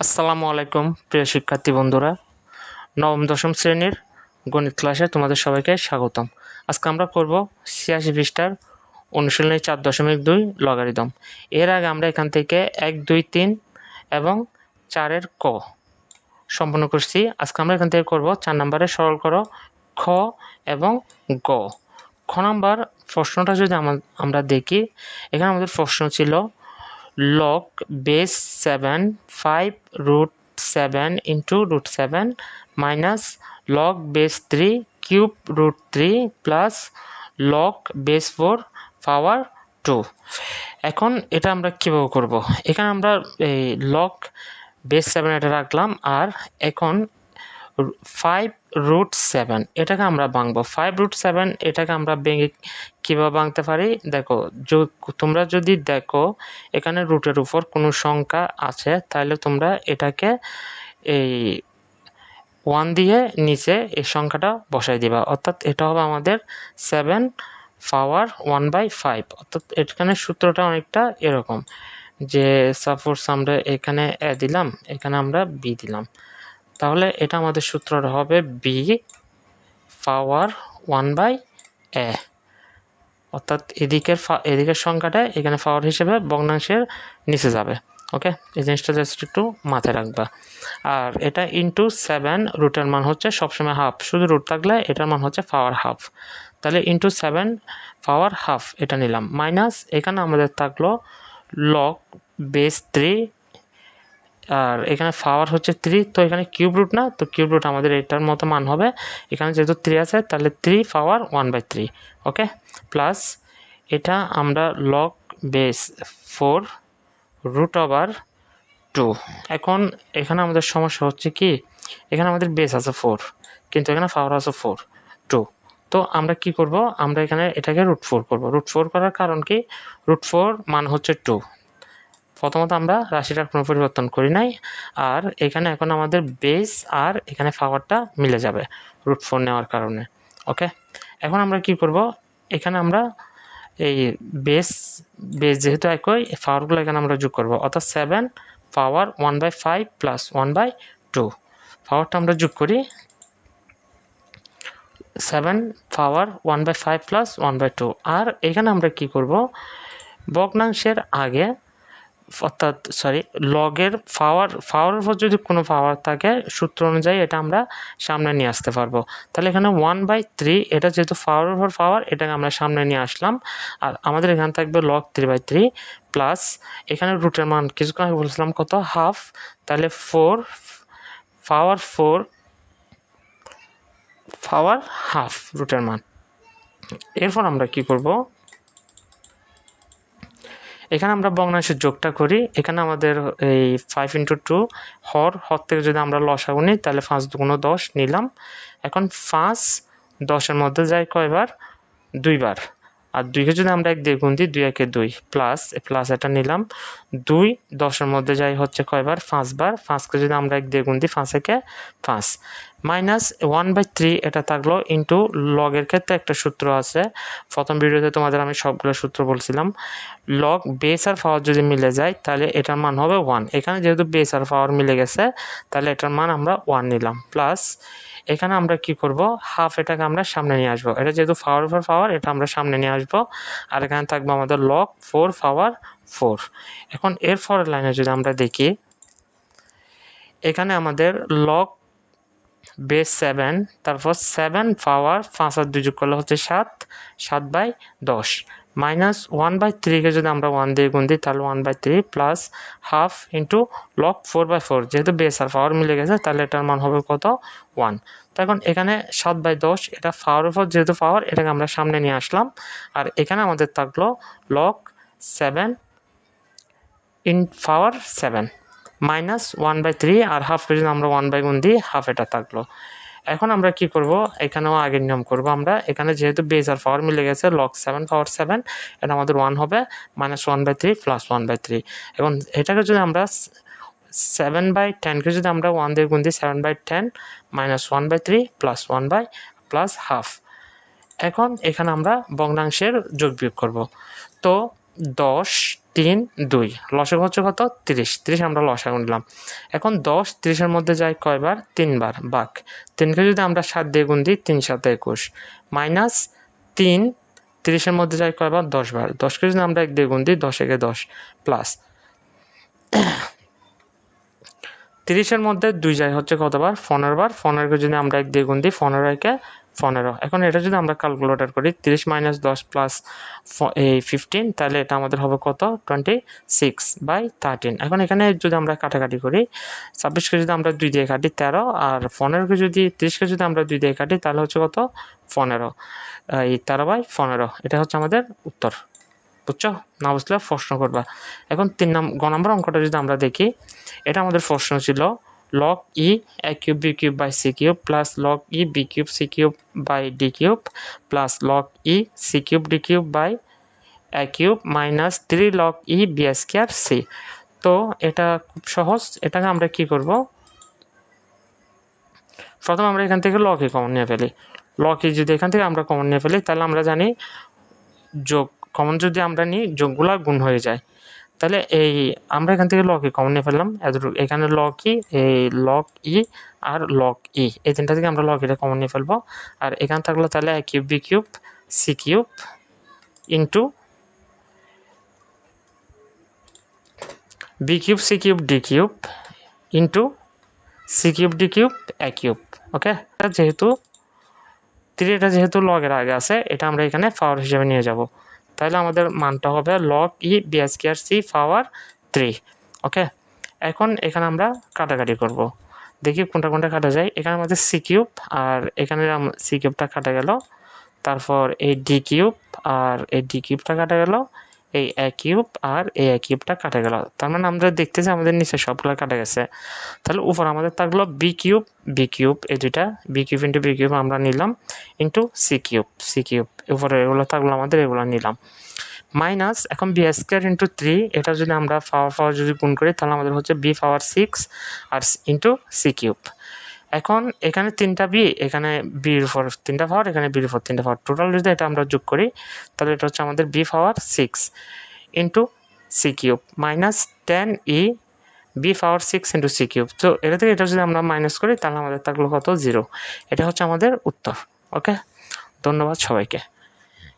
আসসালামু আলাইকুম, প্রিয় শিক্ষার্থী বন্ধুরা। নবম, দশম শ্রেণির গণিত ক্লাসে তোমাদের সবাইকে স্বাগতম। আজকে আমরা করব ছিয়াশি পৃষ্ঠার অনুশীলনী চার দশমিক দুই লগারিদম এর আগে আমরা এখান থেকে এক, দুই, তিন এবং চারের ক সম্পন্ন করছি। আজকে আমরা এখান থেকে করব চার নম্বরে সরল করো খ এবং গ। খ নাম্বার প্রশ্নটা যদি আমা- আমরা দেখি, এখানে আমাদের প্রশ্ন ছিল log base 7 5 root 7 into root 7 minus log base 3 cube root 3 plus log base 4 power 2 এখন এটা আমরা কীভাবে করব এখানে আমরা এই লগ বেস সেভেন এটা রাখলাম আর এখন ফাইভ রুট সেভেন এটাকে আমরা ভাঙবো। ফাইভ রুট সেভেন এটাকে আমরা ভেঙে কীভাবে ভাঙতে পারি? দেখো তোমরা যদি দেখো, এখানে রুটের উপর কোনো সংখ্যা আছে, তাহলে তোমরা এটাকে এই ওয়ান দিয়ে নিচে এই সংখ্যাটা বসাই দিবা। অর্থাৎ এটা হবে আমাদের seven power one by five অর্থাৎ এখানে সূত্রটা অনেকটা এরকম। যে সাপোজ আমরা এখানে এ দিলাম, এখানে আমরা বি দিলাম। তাহলে এটা আমাদের সূত্রটা হবে B power one by A অর্থাৎ এদিকের এদিকের সংখ্যাটা এখানে পাওয়ার হিসেবে ভগ্নাংশের নিচে যাবে। ওকে এই জিনিসটা জাস্ট একটু মাথায় রাখবা। আর এটা ইন্টু সেভেন রুটের মান হচ্ছে সবসময় হাফ শুধু রুট থাকলে এটার মান হচ্ছে পাওয়ার হাফ তাহলে ইন্টু সেভেন পাওয়ার হাফ এটা নিলাম। মাইনাস এখানে আমাদের থাকল লক বেস থ্রি আর এখানে পাওয়ার হচ্ছে থ্রি তো এখানে কিউব রুট না, তো কিউব রুট আমাদের এটার মতো মান হবে। এখানে যেহেতু থ্রি আছে, তাহলে three power one by three okay plus এটা আমরা log base four root over two এখন এখানে আমাদের সমস্যা হচ্ছে কি, এখানে আমাদের বেস আছে ফোর কিন্তু এখানে পাওয়ার আছে ফোর টু তো আমরা কি করব, আমরা এখানে এটাকে রুট ফোর করব। রুট ফোর করার কারণ কি? রুট ফোর মান হচ্ছে টু প্রথমত আমরা রাশিটার কোনো পরিবর্তন করি নাই, আর এখানে এখন আমাদের বেস আর এখানে পাওয়ারটা মিলে যাবে রুট ফোর নেওয়ার কারণে ওকে এখন আমরা কি করব? এখানে আমরা এই বেস বেস যেহেতু একই পাওয়ারগুলো এখানে আমরা যোগ করব, অর্থাৎ seven power one by five plus one by two পাওয়ারটা আমরা যোগ করি seven power one by five plus one by two আর এখানে আমরা কি করব? ভগ্নাংশের আগে অর্থাৎ সরি লগের পাওয়ার পাওয়ারের উপর যদি কোনো পাওয়ার থাকে, সূত্র অনুযায়ী এটা আমরা সামনে নিয়ে আসতে পারব। তাহলে এখানে ওয়ান বাই থ্রি এটা যেহেতু পাওয়ারের উপর পাওয়ার এটাকে আমরা সামনে নিয়ে আসলাম। আর আমাদের এখানে থাকবে log three by three plus এখানে রুটের মান কিছুক্ষণ আগে বলছিলাম কত? হাফ তাহলে four power four power half রুটের মান। এরপর আমরা কি করব? এখানে আমরা ভগ্নাংশের যোগটা করি। এখানে আমাদের এই ফাইভ ইন্টু টু হর হর থেকে যদি আমরা লসাগু নিই, তাহলে পাঁচ দুগুণ দশ নিলাম। এখন পাঁচ দশের মধ্যে যায় কয়বার? দুইবার। আর দুইকে যদি আমরা এক দিয়ে গুণ দিই, দুই একে দুই প্লাস প্লাস এটা নিলাম। দুই, দশের মধ্যে যাই হচ্ছে কয়বার? পাঁচবার। পাঁচকে যদি আমরা এক দিয়ে গুণ দিই, পাঁচ একে পাঁচ। মাইনাস ওয়ান বাই থ্রি এটা থাকল ইন্টু লগের ক্ষেত্রে একটা সূত্র আছে। প্রথম ভিডিওতে তোমাদের আমি সবগুলো সূত্র বলছিলাম। লগ বেস আর পাওয়ার যদি মিলে যায়, তাহলে এটার মান হবে ওয়ান এখানে যেহেতু বেস আর পাওয়ার মিলে গেছে, তাহলে এটার মান আমরা ওয়ান নিলাম। প্লাস এখানে আমরা কি করব? হাফ এটাকে আমরা সামনে নিয়ে আসব। এটা যেহেতু পাওয়ার উপর পাওয়ার এটা আমরা সামনে নিয়ে আসব। আর এখানে থাকবে আমাদের লক ফোর পাওয়ার ফোর এখন এর পরের লাইনে যদি আমরা দেখি, এখানে আমাদের লক বেস সেভেন তারপর সেভেন পাওয়ার পাঁচ আর দুই যোগ করলে হচ্ছে সাত সাত বাই দশ। মাইনাস ওয়ান বাই থ্রিকে যদি আমরা ওয়ান দিয়ে গুণ দিই, তাহলে one by three plus half into log four by four, যেহেতু বেস আর পাওয়ার মিলে গেছে, তাহলে এটার মান হবে কত? ওয়ান। তো এখন এখানে সাত বাই দশ, এটা পাওয়ার উপর যেহেতু পাওয়ার, এটাকে আমরা সামনে নিয়ে আসলাম। আর এখানে আমাদের থাকল log seven in power seven, minus one by three, আর হাফকে যদি আমরা ওয়ান বাই গুণ দিই, হাফ এটা থাকল। এখন আমরা কি করব? এখানেও আগের নিয়ম করব আমরা। এখানে যেহেতু বেস আর পাওয়ার মিলে গেছে লক সেভেন পাওয়ার সেভেন এটা আমাদের ওয়ান হবে minus one by three plus one by three এখন এটাকে যদি আমরা সেভেন বাই টেনকে যদি আমরা ওয়ান দিয়ে গুণ দিই seven by ten minus one by three plus one by plus half এখন এখানে আমরা ভগ্নাংশের যোগ বিয়োগ করব। তো দশ, তিন, দুই। লসক হচ্ছে কত? তিরিশ। তিরিশ আমরা লসক নিলাম। এখন দশ, তিরিশের মধ্যে যায় কয়বার? তিনবার, বাক। তিনকে যদি আমরা সাত দিয়ে গুণ দিই, তিন, সাত, একুশ। মাইনাস তিন, তিরিশের মধ্যে যায় কয়বার? দশ বার দশকে যদি আমরা এক দিয়ে গুণ দিই, দশ একে দশ প্লাস। তিরিশের মধ্যে দুই যায় হচ্ছে কতবার? পনেরো বার পনেরোকে যদি আমরা এক দিয়ে গুণ দিই, পনেরো একে পনেরো। এখন এটা যদি আমরা ক্যালকুলেটর করি, তিরিশ মাইনাস দশ প্লাস এই ফিফটিন তাহলে এটা আমাদের হবে কত? টোয়েন্টি সিক্স বাই থার্টিন এখন এখানে যদি আমরা কাটাকাটি করি ছাব্বিশকে যদি আমরা দুই দিয়ে কাটি তেরো, আর পনেরোকে যদি তিরিশকে যদি আমরা দুই দিয়ে কাটি, তাহলে হচ্ছে কত? পনেরো। এই তেরো বাই পনেরো, এটা হচ্ছে আমাদের উত্তর। বুঝছ? না বুঝলে প্রশ্ন করবা। এখন তিন নাম গ নম্বর অঙ্কটা যদি আমরা দেখি, এটা আমাদের প্রশ্ন ছিল log e a cube b cube by c cube, plus log e b cube c cube by d cube, plus log e c cube d cube by a cube, minus 3 log e b square c. তো এটা খুব সহজ। এটাকে আমরা কি করব? প্রথম আমরা এখান থেকে লগ ই কমন নিয়ে ফেলি। লগ ই যদি এখান থেকে আমরা কমন নিয়ে ফেলি, তাহলে আমরা জানি যোগ কমন যদি আমরা নিই, যোগগুলা গুণ হয়ে যায়। তাহলে এই আমরা এখান থেকে লক ই কমন নিয়ে ফেললাম। এতটুকু এখানে লক ই এই লক ই আর লক ই এই তিনটা থেকে আমরা লক এটা কমন নিয়ে ফেলব। আর এখানে থাকল তাহলে A cube B cube C cube into B cube C cube D cube into C cube D cube A cube okay যেহেতু থ্রিটা যেহেতু লগের আগে আছে, এটা আমরা এখানে পাওয়ার হিসেবে নিয়ে যাব। তাহলে আমাদের মানটা হবে log E B square C power three okay এখন এখানে আমরা কাটাকাটি করব। দেখি কোনটা কোনটা কাটা যায়। এখানে আমাদের সি কিউব আর এখানে সি কিউবটা কাটা গেল। তারপর এই ডি কিউব আর এই ডি কিউবটা কাটা গেল। এই এ কিউব আর এই এ কিউবটা কাটা গেল। তার মানে আমরা দেখতেছি আমাদের নিচে সবগুলো কাটা গেছে। তাহলে উপর আমাদের থাকল বি কিউব বি কিউব এই দুইটা B cube into B cube আমরা নিলাম into C cube C cube উপরে এগুলো থাকল আমাদের, এগুলো নিলাম। মাইনাস এখন বি স্কোয়ার ইন্টু থ্রি এটা যদি আমরা পাওয়ার পাওয়ার যদি গুণ করি তাহলে আমাদের হচ্ছে বি পাওয়ার সিক্স আর ইন্টু সি কিউব এখন এখানে তিনটা বি এখানে বির ফর তিনটা পাওয়ার এখানে বির ফর তিনটা পাওয়ার টোটাল যদি এটা আমরা যোগ করি, তাহলে এটা হচ্ছে আমাদের B power six into C cube minus ten E B power six into C cube তো এটা থেকে এটা যদি আমরা মাইনাস করি, তাহলে আমাদের থাকল কত? জিরো এটা হচ্ছে আমাদের উত্তর ওকে ধন্যবাদ সবাইকে।